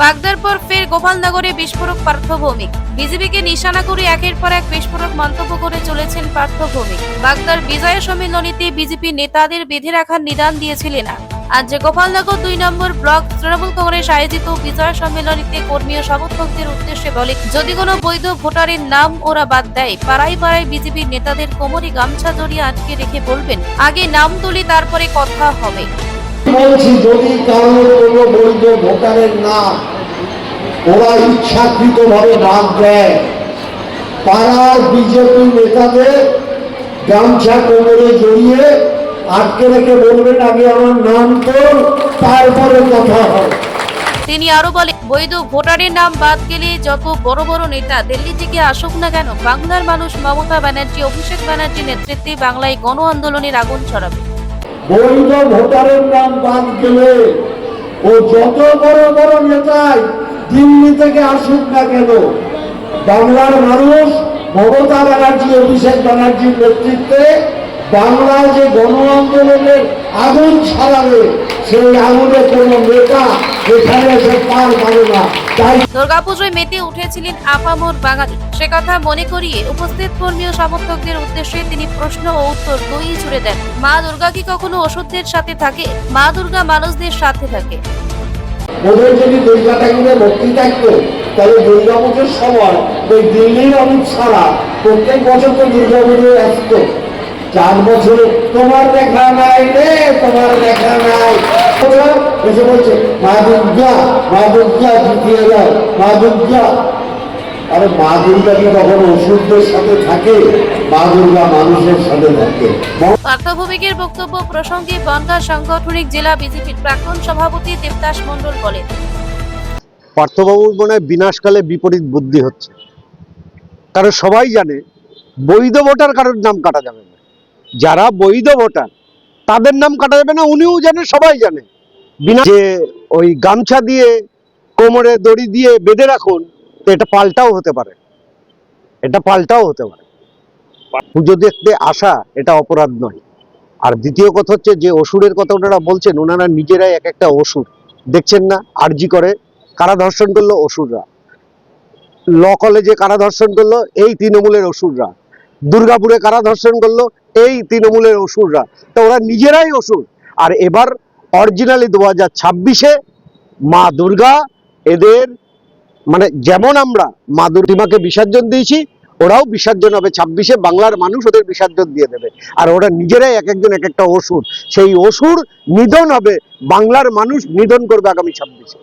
বাগদার পর ফের গোপালনগরে বিস্ফোরক পার্থভৌমিক। বিজেপিকে নিশানা করে একের পর এক বিস্ফোরক মন্তব্য করে চলেছেন পার্থভৌমিক। বাগদার বিজয় সম্মেলনীতে বিজেপি নেতাদের বেঁধে রাখার নিদান দিয়েছিলেন আজ গোপালনগর দুই নম্বর ব্লক তৃণমূল কংগ্রেস আয়োজিত বিজয় সম্মেলনীতে কর্মী ও সমর্থকদের উদ্দেশ্যে বলে, যদি কোনো বৈধ ভোটারের নাম ওরা বাদ দেয়, পাড়ায় পাড়ায় বিজেপির নেতাদের কোমরে গামছা জড়িয়ে আটকে রেখে বলবেন, আগে নাম তুলি, তারপরে কথা হবে। বলছি, যদি কারোর কোনো বৈধ ভোটারের নাম ওরা ইচ্ছাকৃত ভাবে বাদ দেয় পাড়ার বিজেপি নেতাদের গামছা কোমরে জড়িয়ে আটকে রেখে বলবেন, আগে আমার নাম তো তারপরে কথা হবে। তিনি আরও বলেন বৈধ ভোটারের নাম বাদ গেলে যত বড় বড় নেতা দিল্লি থেকে আসুক না কেন, বাংলার মানুষ মমতা ব্যানার্জি, অভিষেক ব্যানার্জির নেতৃত্বে বাংলায় গণ আন্দোলনের আগুন ছড়াবে। বৈধ ভোটারের নাম বাদ গেলে ও যত বড় বড় নেতাই দিল্লি থেকে আসুক না কেন, বাংলার মানুষ মমতা ব্যানার্জি, অভিষেক ব্যানার্জির নেতৃত্বে বাংলায় যে গণ আন্দোলনের আগুন ছড়াবে, সেই আগুনে কোনো নেতা এখানে এসে পার পাবে না। দুর্গাপুজোয় মেতে উঠেছিলেন আপামোর বাঙালি। সে কথা মনে করিয়ে উপস্থিত কর্মী ও সমর্থকদের উদ্দেশ্যে তিনি প্রশ্ন ও উত্তর দুই জুড়ে দেন। মা দুর্গা কি কখনো ওষুধদের সাথে থাকে? মা দুর্গা মানুষদের সাথে থাকে। ওদের যদি দুর্গা ঠাকুরের ভক্তি থাকতো তাহলে দুর্গা পুজোর সময় ওই দিল্লির অমিত ছাড়া প্রত্যেক বছর তো দুর্গা পুজো আসতো। চার বছরে তোমার দেখা নাই রে তোমার দেখা নাই। এসে বলছে মা দুর্গা মা দুর্গা জিতিয়ে দাও মা দুর্গা আরে মা দুর্গা কি কখনো ওষুধদের সাথে থাকে? মা দুর্গা মানুষের সাথে থাকে। পার্থভূমিকের বক্তব্য প্রসঙ্গে বনগাঁ সাংগঠনিক জেলা বিজেপির প্রাক্তন সভাপতি দেবদাস মণ্ডল বলেন পার্থবাবুর মনে হয় বিনাশকালে বিপরীত বুদ্ধি হচ্ছে। কারণ সবাই জানে বৈধ ভোটার কারোর নাম কাটা যাবে না। যারা বৈধ ভোটার তাদের নাম কাটা যাবে না উনিও জানে সবাই জানে। বিনা যে ওই গামছা দিয়ে কোমরে দড়ি দিয়ে বেঁধে রাখুন, তো এটা পাল্টাও হতে পারে। এটা পাল্টাও হতে পারে। পুজো দেখতে আসা, এটা অপরাধ নয়। আর দ্বিতীয় কথা হচ্ছে যে অসুরের কথা ওনারা বলছেন, ওনারা নিজেরাই এক একটা অসুর। দেখছেন না, আরজি করে, কারা ধর্ষণ করল? অসুররা। ল কলেজে কারা ধর্ষণ করল? এই তৃণমূলের অসুররা। দুর্গাপুরে কারা ধর্ষণ করল? এই তৃণমূলের অসুররা। তো ওরা নিজেরাই অসুর। আর এবার অরিজিনালি দু হাজার ছাব্বিশে মা দুর্গা এদের মানে যেমন আমরা মা দুর্গিমাকে বিসর্জন দিয়েছি, ওরাও বিসর্জন হবে। ছাব্বিশে বাংলার মানুষ ওদের বিসর্জন দিয়ে দেবে। আর ওরা নিজেরাই এক একজন এক একটা অসুর। সেই অসুর নিধন হবে। বাংলার মানুষ নিধন করবে আগামী ছাব্বিশে।